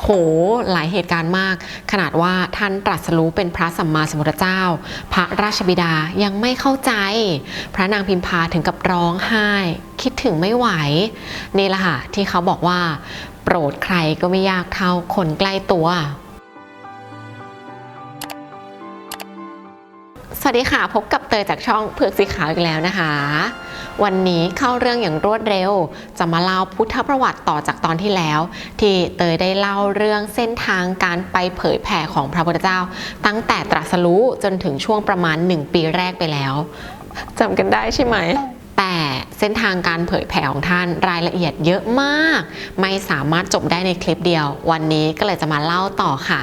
โหหลายเหตุการณ์มาก ขนาดว่าท่านตรัสรู้เป็นพระสัมมาสัมพุทธเจ้า พระราชบิดายังไม่เข้าใจ พระนางพิมพาถึงกับร้องไห้ คิดถึงไม่ไหว นี่แหละค่ะที่เขาบอกว่า โปรดใครก็ไม่ยากเท่าคนใกล้ตัวสวัสดีค่ะ พบกับเตยจากช่องเผือกสีขาวอีกแล้วนะคะ วันนี้เข้าเรื่องอย่างรวดเร็ว จะมาเล่าพุทธประวัติต่อจากตอนที่แล้ว ที่เตยได้เล่าเรื่องเส้นทางการไปเผยแผ่ของพระพุทธเจ้า ตั้งแต่ตรัสรู้จนถึงช่วงประมาณ 1 ปีแรกไปแล้วจำกันได้ใช่ไหมแต่เส้นทางการเผยแผ่ของท่านรายละเอียดเยอะมาก ไม่สามารถจบได้ในคลิปเดียว วันนี้ก็เลยจะมาเล่าต่อค่ะ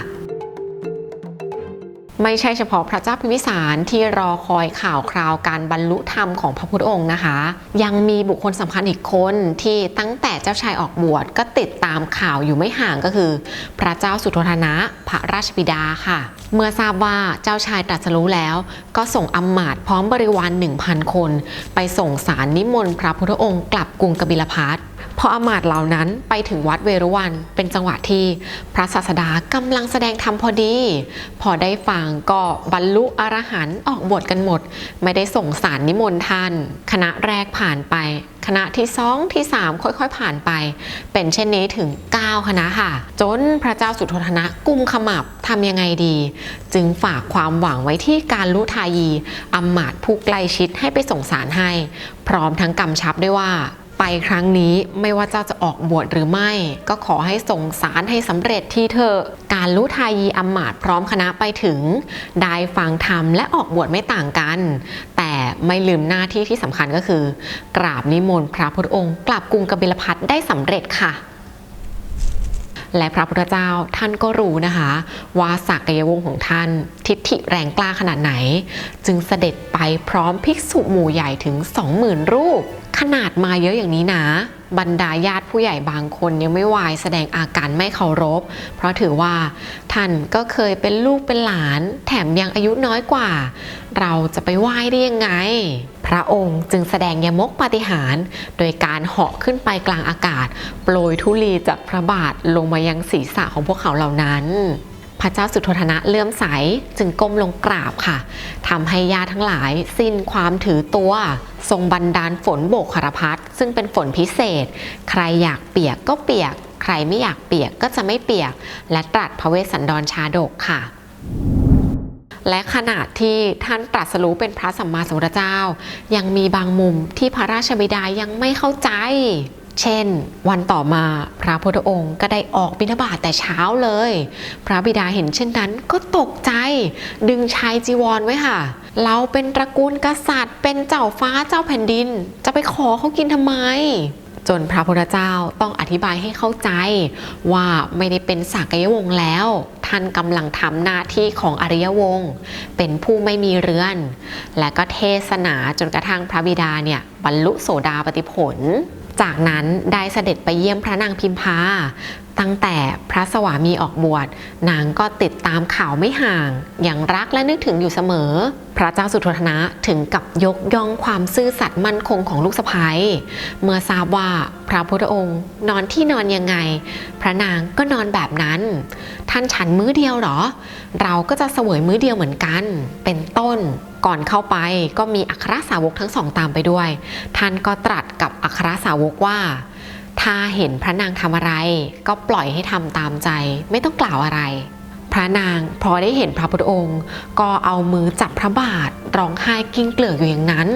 ไม่ใช่เฉพาะพระเจ้าพิมพิสารที่รอคอยข่าวคราวการบรรลุธรรมของพระพุทธองค์นะคะ ยังมีบุคคลสำคัญอีกคนที่ตั้งแต่เจ้าชายออกบวชก็ติดตามข่าวอยู่ไม่ห่างก็คือ พระเจ้าสุโธทนะพระราชบิดาค่ะ เมื่อทราบว่าเจ้าชายตรัสรู้แล้ว ก็ส่งอำมาตย์พร้อมบริวาร 1,000 คน ไปส่งสารนิมนต์พระพุทธองค์กลับกรุงกบิลพัท พออมาตย์เหล่านั้นไปถึงวัดเวรุวัน เป็นจังหวะที่พระศาสดากำลังแสดงธรรมพอดี พอได้ฟังก็บรรลุอรหันต์ออกบวชกันหมด ไม่ได้ส่งสารนิมนต์ท่าน คณะแรกผ่านไป คณะที่สองที่สามค่อยๆผ่านไป เป็นเช่นนี้ถึง 9 คณะค่ะ จนพระเจ้าสุโธทนะกุมขมับทำยังไงดี จึงฝากความหวังไว้ที่การลุทายีอมาตย์ผู้ใกล้ชิดให้ไปส่งสารให้ พร้อมทั้งกำชับด้วยว่า ไปครั้งนี้ไม่ว่าเจ้าจะออกบวชหรือไม่ ก็ขอให้ส่งสารให้สำเร็จที่เธอ การลุทายีอำมาตพร้อมคณะไปถึง ได้ฟังธรรมและออกบวชไม่ต่างกัน แต่ไม่ลืมหน้าที่ที่สำคัญก็คือ กราบนิมนต์พระพุทธองค์ กลับกรุงกบิลพัทได้สำเร็จค่ะและพระพุทธเจ้าท่านก็รู้นะคะ ว่าสักยวงศ์ของท่าน ทิฏฐิแรงกล้าขนาดไหน จึงเสด็จไปพร้อมภิกษุหมู่ใหญ่ถึง 20,000 รูป ขนาดมาเยอะอย่างนี้นะ บรรดาญาติผู้ใหญ่บางคนยังไม่วายแสดงอาการไม่เคารพ เพราะถือว่าท่านก็เคยเป็นลูกเป็นหลาน แถมยังอายุน้อยกว่า เราจะไปไหว้ได้ยังไง พระองค์จึงแสดงยมกปาฏิหาริย์โดยการเหาะขึ้นไปกลางอากาศ โปรยธุลีจากพระบาทลงมายังศีรษะของพวกเขาเหล่านั้น พระเจ้าสุโธทนะเลื่อมใสจึงก้มลงกราบค่ะทำให้ญาติทั้งหลายสิ้นความถือตัว ทรงบันดาลฝนโบกคารพัดซึ่งเป็นฝนพิเศษ ใครอยากเปียกก็เปียก ใครไม่อยากเปียกก็จะไม่เปียก และตรัสพระเวสสันดรชาดกค่ะและขณะที่ท่านตรัสรู้เป็นพระสัมมาสัมพุทธเจ้า ยังมีบางมุมที่พระราชบิดายังไม่เข้าใจ เช่น วันต่อมาพระพุทธองค์ก็ได้ออกบิณฑบาตแต่เช้าเลย พระบิดาเห็นเช่นนั้นก็ตกใจ ดึงชายจีวรไว้ค่ะ เราเป็นตระกูลกษัตริย์ เป็นเจ้าฟ้าเจ้าแผ่นดิน จะไปขอเขากินทำไม จนพระพุทธเจ้าต้องอธิบายให้เข้าใจ ว่าไม่ได้เป็นสากยวงศ์แล้ว ท่านกำลังทำหน้าที่ของอริยวงศ์เป็นผู้ไม่มีเรือน และก็เทศนาจนกระทั่งพระบิดาเนี่ยบรรลุโสดาปติผล จากนั้นได้เสด็จไปเยี่ยมพระนางพิมพา ตั้งแต่พระสวามีออกบวชนางก็ติดตามข่าวไม่ห่าง อย่างรักและนึกถึงอยู่เสมอ พระเจ้าสุโธทนะถึงกับยกย่องความซื่อสัตย์มั่นคงของลูกสะใภ้เมื่อทราบว่าพระพุทธองค์นอนที่นอนยังไง พระนางก็นอนแบบนั้น ท่านฉันมื้อเดียวหรอ เราก็จะเสวยมื้อเดียวเหมือนกัน เป็นต้นก่อนเข้าไปก็มีอัครสาวกทั้งสองตามไปด้วย ท่านก็ตรัสกับอัครสาวกว่า ถ้าเห็นพระนางทำอะไร ก็ปล่อยให้ทำตามใจ ไม่ต้องกล่าวอะไร พระนางพอได้เห็นพระพุทธองค์ ก็เอามือจับพระบาทร้องไห้กิ้งเกลือกอยู่อย่างนั้น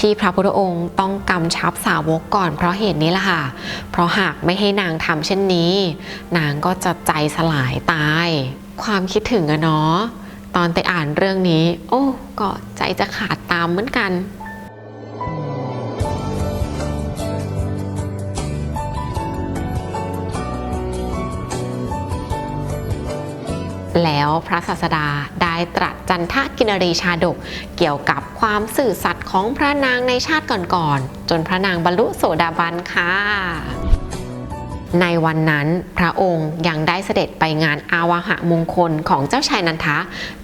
ที่พระพุทธองค์ต้องกำชับสาวกก่อนเพราะเหตุนี้ล่ะค่ะ เพราะหากไม่ให้นางทำเช่นนี้ นางก็จะใจสลายตาย ความคิดถึงอะเนาะตอนไปอ่านเรื่องนี้ โอ้ก็ใจจะขาดตามเหมือนกัน แล้วพระศาสดาได้ตรัสจันทกินรีชาดก เกี่ยวกับความสื่อสัตย์ของพระนางในชาติก่อนๆจนพระนางบรรลุโสดาบันค่ะในวันนั้นพระองค์ยังได้เสด็จไปงานอาวาหะมงคลของเจ้าชายนันทะ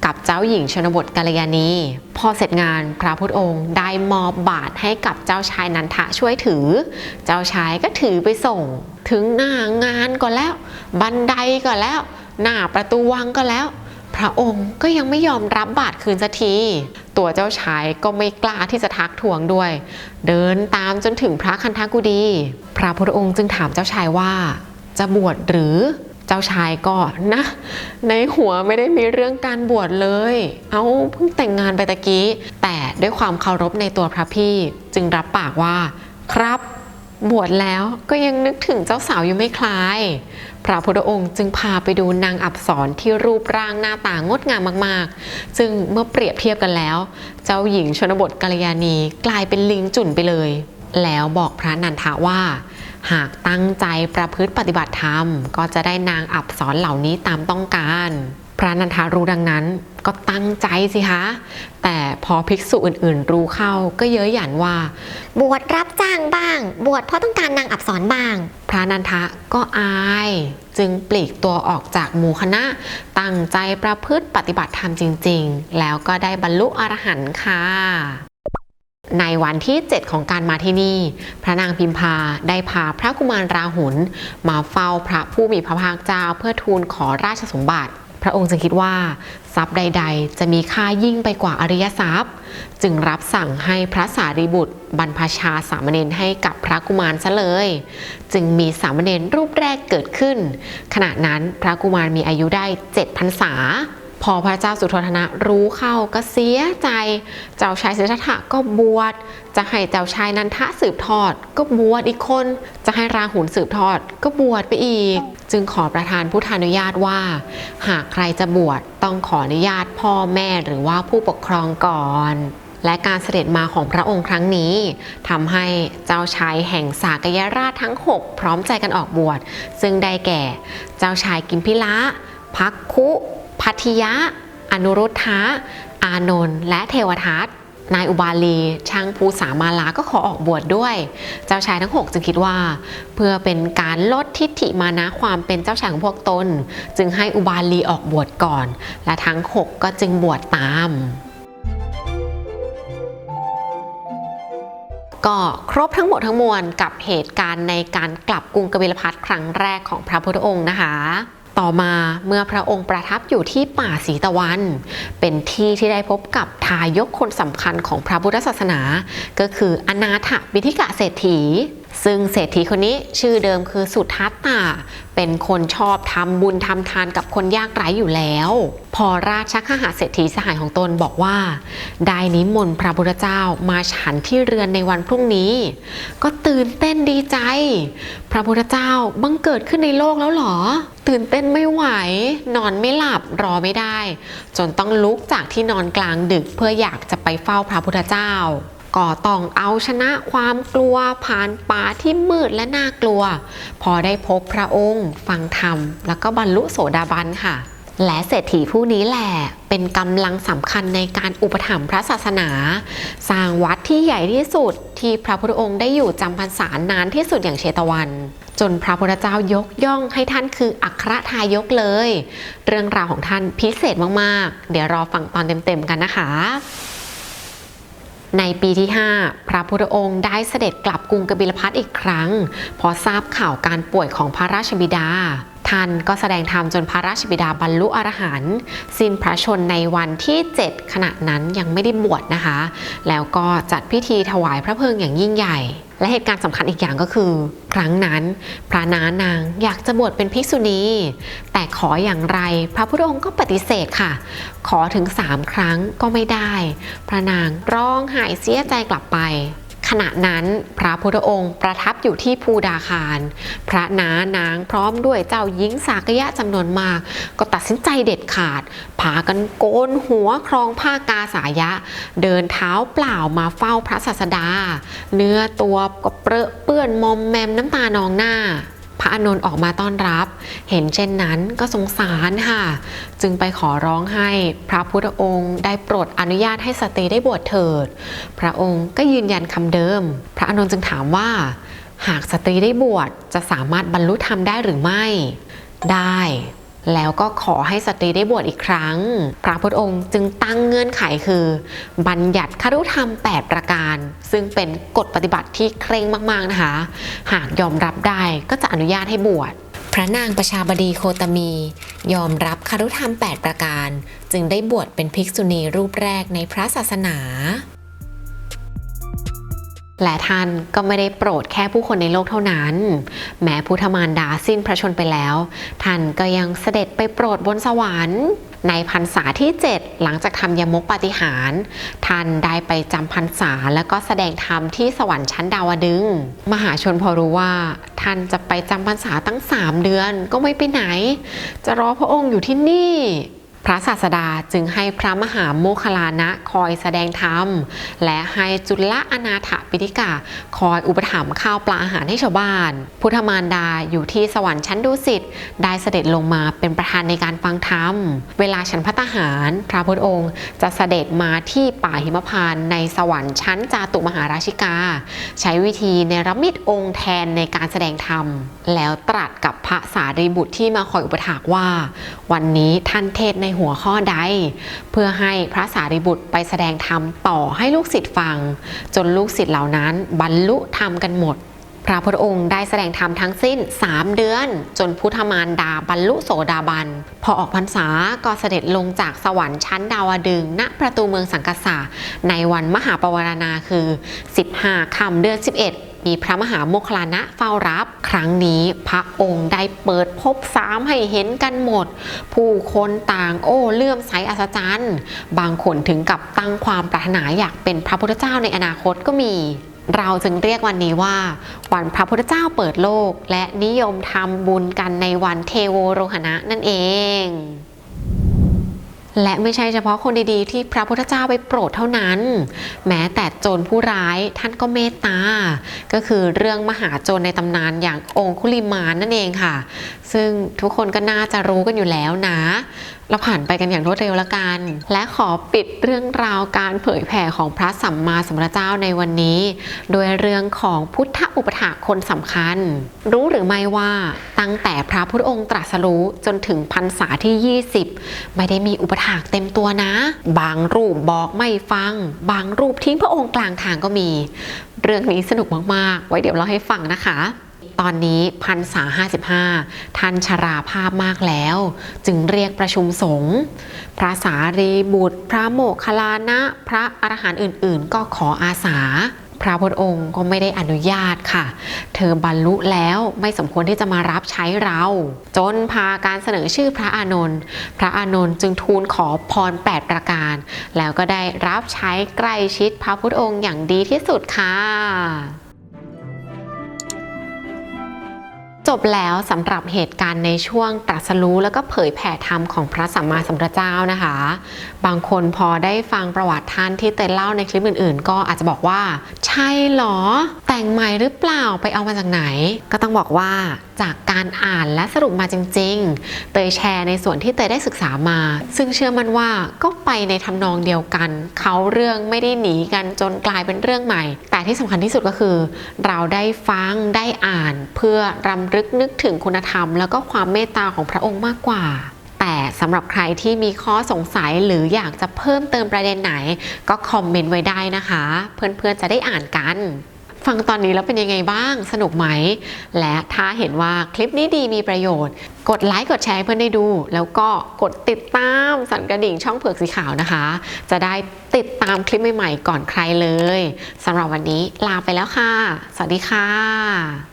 กับเจ้าหญิงชนบทกัลยาณีพอเสร็จงานพระพุทธองค์ได้มอบบาทให้กับเจ้าชายนันทะช่วยถือ เจ้าชายก็ถือไปส่ง ถึงหน้างานก็แล้ว บันไดก็แล้ว หน้าประตูวังก็แล้ว พระองค์ก็ยังไม่ยอมรับบาทคืนสักที ตัวเจ้าชายก็ไม่กล้าที่จะทักทวงด้วย เดินตามจนถึงพระคันธกุฎีพระพุทธองค์จึงถามเจ้าชายว่า จะบวชหรือเจ้าชายก็นะ ในหัวไม่ได้มีเรื่องการบวชเลย เอาเพิ่งแต่งงานไปตะกี้ แต่ด้วยความเคารพในตัวพระพี่จึงรับปากว่า ครับ บวชแล้วก็ยังนึกถึงเจ้าสาวอยู่ไม่คลาย พระพุทธองค์จึงพาไปดูนางอับสรที่รูปร่างหน้าตางดงามมากๆ ซึ่งเมื่อเปรียบเทียบกันแล้ว เจ้าหญิงชนบทกัลยาณีกลายเป็นลิงจุ่นไปเลย แล้วบอกพระนันทะว่า หากตั้งใจประพฤติปฏิบัติธรรม ก็จะได้นางอับสรเหล่านี้ตามต้องการ ระนันทารู้ดังนั้นก็ตั้งใจสิคะ แต่พอภิกษุอื่นๆ รู้เข้าก็เย้ยหยันว่า บวชรับจ้างบ้าง บวชเพราะต้องการนางอับสรบ้าง พระนันทะก็อาย จึงปลีกตัวออกจากหมู่คณะ ตั้งใจประพฤติปฏิบัติธรรมจริง ๆ แล้วก็ได้บรรลุอรหันต์ค่ะในวันที่ 7 ของการมาที่นี่ พระนางพิมพาได้พาพระกุมารราหุลมาเฝ้าพระผู้มีพระภาคเจ้าเพื่อทูลขอราชสมบัติ พระองค์จึงคิดว่า ทรัพย์ใด ๆ จะมีค่ายิ่งไปกว่าอริยทรัพย์ จึงรับสั่งให้พระสารีบุตร บรรพชาสามเณรให้กับพระกุมารซะเลย จึงมีสามเณรรูปแรกเกิดขึ้น ขณะนั้นพระกุมารมีอายุได้7พรรษา พอพระเจ้าสุโธทนะรู้เข้าก็เสียใจ เจ้าชายสิทธัตถะก็บวช จะให้เจ้าชายนันทะสืบทอด ก็บวชอีกคน จะให้ราหุลสืบทอด ก็บวชไปอีก จึงขอประทานพุทธานุญาตว่า หากใครจะบวชต้องขออนุญาตพ่อแม่หรือว่าผู้ปกครองก่อนและการเสด็จมาของพระองค์ครั้งนี้ทำให้เจ้าชายแห่งสากยราชทั้ง 6 พร้อมใจกันออกบวช ซึ่งได้แก่ เจ้าชายกิมพิละพักคุ พัทยะ อนุรุทธะ อานนท์ และเทวทัตนายอุบาลี ช่างภูสามาลาก็ขอออกบวชดด้วย เจ้าชายทั้ง6จึงคิดว่า เพื่อเป็นการลดทิฏฐิมานะความเป็นเจ้าชายของพวกตน จึงให้อุบาลีออกบวชก่อน และทั้ง6ก็จึงบวชตาม ก็ครบทั้งหมดทั้งมวลกับเหตุการณ์ในการกลับกรุงกบิลพัทครั้งแรกของพระพุทธองค์นะคะ ต่อมาเมื่อพระองค์ประทับอยู่ที่ป่าสีตะวัน เป็นที่ที่ได้พบกับทายกคนสำคัญของพระพุทธศาสนา ก็คืออนาถบิธิกะเศรษฐี ซึ่งเศรษฐีคนนี้ชื่อเดิมคือสุทัตตา เป็นคนชอบทำบุญทำทานกับคนยากไร้อยู่แล้ว พอราชคหาเศรษฐีสหายของตนบอกว่า ได้นิมนต์พระพุทธเจ้ามาฉันที่เรือนในวันพรุ่งนี้ ก็ตื่นเต้นดีใจ พระพุทธเจ้าบังเกิดขึ้นในโลกแล้วหรอ ตื่นเต้นไม่ไหว นอนไม่หลับรอไม่ได้ จนต้องลุกจากที่นอนกลางดึกเพื่ออยากจะไปเฝ้าพระพุทธเจ้า ก็ต้องเอาชนะความกลัวผ่านป่าที่มืดและน่ากลัว พอได้พบพระองค์ ฟังธรรม แล้วก็บรรลุโสดาบันค่ะ และเศรษฐีผู้นี้แหละเป็นกำลังสำคัญในการอุปถัมภ์พระศาสนา สร้างวัดที่ใหญ่ที่สุดที่พระพุทธองค์ได้อยู่จำพรรษานานที่สุดอย่างเชตวันจนพระพุทธเจ้ายกย่องให้ท่านคืออัครทายกเลย เรื่องราวของท่านพิเศษมาก ๆ เดี๋ยวรอฟังตอนเต็ม ๆ กันนะคะ ในปีที่ 5 พระพุทธองค์ได้เสด็จกลับกรุงกบิลพัทอีกครั้ง พอทราบข่าวการป่วยของพระราชบิดาท่านก็แสดงธรรมจนพระราชบิดาบรรลุอรหันต์สิ้นพระชนในวันที่ 7 ขณะนั้นยังไม่ได้บวชนะคะ แล้วก็จัดพิธีถวายพระเพลิงอย่างยิ่งใหญ่ และเหตุการณ์สำคัญอีกอย่างก็คือ ครั้งนั้นพระนานางอยากจะบวชเป็นภิกษุณี แต่ขออย่างไร พระพุทธองค์ก็ปฏิเสธค่ะ ขอถึงสามครั้งก็ไม่ได้ พระนางร้องไห้เสียใจกลับไป ขณะนั้นพระพุทธองค์ประทับอยู่ที่ภูดาคาร พระนานางพร้อมด้วยเจ้าหญิงสากยะจำนวนมาก ก็ตัดสินใจเด็ดขาดพากันโกนหัวครองผ้ากาสายะ เดินเท้าเปล่ามาเฝ้าพระศาสดา เนื้อตัวก็เปรอะเปื้อนมอมแมมน้ำตานองหน้า พระอานนท์ออกมาต้อนรับ เห็นเช่นนั้นก็สงสารค่ะ จึงไปขอร้องให้พระพุทธองค์ได้โปรดอนุญาตให้สตรีได้บวชเถิด พระองค์ก็ยืนยันคำเดิม พระอานนท์จึงถามว่า หากสตรีได้บวชจะสามารถบรรลุธรรมได้หรือไม่ ได้ แล้วก็ขอให้สตรีได้บวชอีกครั้ง พระพุทธองค์จึงตั้งเงื่อนไขคือ บัญญัติครุธรรม 8 ประการ ซึ่งเป็นกฎปฏิบัติที่เคร่งมากๆนะคะ หากยอมรับได้ก็จะอนุญาตให้บวชพระนางประชาบดีโคตมี ยอมรับครุธรรม 8 ประการ จึงได้บวชเป็นภิกษุณีรูปแรกในพระศาสนา และท่านก็ไม่ได้โปรดแค่ผู้คนในโลกเท่านั้น แม้พุทธมารดาสิ้นพระชนไปแล้ว ท่านก็ยังเสด็จไปโปรดบนสวรรค์ ในพรรษาที่ 7 หลังจากทำยมกปฏิหาร ท่านได้ไปจำพรรษาแล้วก็แสดงธรรมที่สวรรค์ชั้นดาวดึงส์มหาชนพอรู้ว่า ท่านจะไปจำพรรษาตั้ง 3 เดือนก็ไม่ไปไหน จะรอพระองค์อยู่ที่นี่ พระศาสดาจึงให้พระมหาโมคลานะคอยแสดงธรรม และให้จุลอนาถปิฎิกาคอยอุปถัมภ์ข้าวปลาอาหารให้ชาวบ้าน พุทธมารดาอยู่ที่สวรรค์ชั้นดุสิตได้เสด็จลงมาเป็นประธานในการฟังธรรม เวลาฉันพัตตาหาร พระพุทธองค์จะเสด็จมาที่ป่าหิมพานในสวรรค์ชั้นจาตุมหาราชิกา ใช้วิธีเนรมิตองค์แทนในการแสดงธรรม แล้วตรัสกับพระสารีบุตรที่มาคอยอุปถากว่า วันนี้ท่านเทศในหัวข้อใด เพื่อให้พระสารีบุตรไปแสดงธรรมต่อให้ลูกศิษย์ฟัง จนลูกศิษย์เหล่านั้นบรรลุธรรมกันหมด พระพุทธองค์ได้แสดงธรรมทั้งสิ้น 3 เดือน จนพุทธมารดาบรรลุโสดาบัน พอออกพรรษาก็เสด็จลงจากสวรรค์ชั้นดาวดึง ณประตูเมืองสังกษาในวันมหาปวารณาคือ 15ค่ำเดือน 11 มีพระมหาโมคลานะเฝ้ารับ ครั้งนี้พระองค์ได้เปิดภพสามให้เห็นกันหมด ผู้คนต่างโอ้เลื่อมใสอัศจรรย์ บางคนถึงกับตั้งความปรารถนาอยากเป็นพระพุทธเจ้าในอนาคตก็มีเราจึงเรียกวันนี้ว่า วันพระพุทธเจ้าเปิดโลก และนิยมทำบุญกันในวันเทโวโรหณะนั่นเอง และไม่ใช่เฉพาะคนดีๆ ที่พระพุทธเจ้าไปโปรดเท่านั้น แม้แต่โจรผู้ร้ายท่านก็เมตตา ก็คือเรื่องมหาโจรในตำนานอย่างองคุลิมานนั่นเองค่ะ ซึ่งทุกคนก็น่าจะรู้กันอยู่แล้วนะ เราผ่านไปกันอย่างรวดเร็วละกัน และขอปิดเรื่องราวการเผยแผ่ของพระสัมมาสัมพุทธเจ้าในวันนี้ โดยเรื่องของพุทธอุปถาคนสำคัญ รู้หรือไม่ว่าตั้งแต่พระพุทธองค์ตรัสรู้จนถึงพรรษาที่ 20 ไม่ได้มีอุปถากเต็มตัวนะ บางรูปบอกไม่ฟัง บางรูปทิ้งพระองค์กลางทางก็มี เรื่องนี้สนุกมากๆ ไว้เดี๋ยวเราให้ฟังนะคะ ตอนนี้พันษา55ท่านชราภาพมากแล้ว จึงเรียกประชุมสงฆ์พระสารีบุตร พระโมคคัลลานะ พระอรหันต์อื่น ๆ ก็ขออาสา พระพุทธองค์ก็ไม่ได้อนุญาตค่ะ เธอบรรลุแล้วไม่สมควรที่จะมารับใช้เรา จนพาการเสนอชื่อพระอานนท์พระอานนท์จึงทูลขอพร 8 ประการ แล้วก็ได้รับใช้ใกล้ชิดพระพุทธองค์อย่างดีที่สุดค่ะ บแล้วสำหรับเหตุการณ์ในช่วงตรัสรู้แล้วก็เผยแผ่ธรรมของพระสัมมาสัมพุทธเจ้านะคะ บางคนพอได้ฟังประวัติท่านที่เต้นเล่าในคลิปอื่นๆ ก็อาจจะบอกว่า ใช่เหรอ แต่งใหม่หรือเปล่าไปเอามาจากไหน ก็ต้องบอกว่าจากการอ่านและสรุปมาจริง ๆ เตยแชร์ในส่วนที่เตยได้ศึกษามา ซึ่งเชื่อมันว่าก็ไปในทำนองเดียวกัน เขาเรื่องไม่ได้หนีกันจนกลายเป็นเรื่องใหม่ แต่ที่สำคัญที่สุดก็คือ เราได้ฟังได้อ่านเพื่อรำลึกนึกถึงคุณธรรม แล้วก็ความเมตตาของพระองค์มากกว่า แต่สำหรับใครที่มีข้อสงสัยหรืออยากจะเพิ่มเติมประเด็นไหน ก็คอมเมนต์ไว้ได้นะคะ เพื่อนๆจะได้อ่านกันฟังตอนนี้แล้วเป็นยังไงบ้าง สนุกไหม และถ้าเห็นว่าคลิปนี้ดีมีประโยชน์ กดไลค์ กดแชร์เพื่อนได้ดู แล้วก็กดติดตามสั่นกระดิ่งช่องเผือกสีขาวนะคะ จะได้ติดตามคลิปใหม่ๆ ก่อนใครเลย สำหรับวันนี้ลาไปแล้วค่ะ สวัสดีค่ะ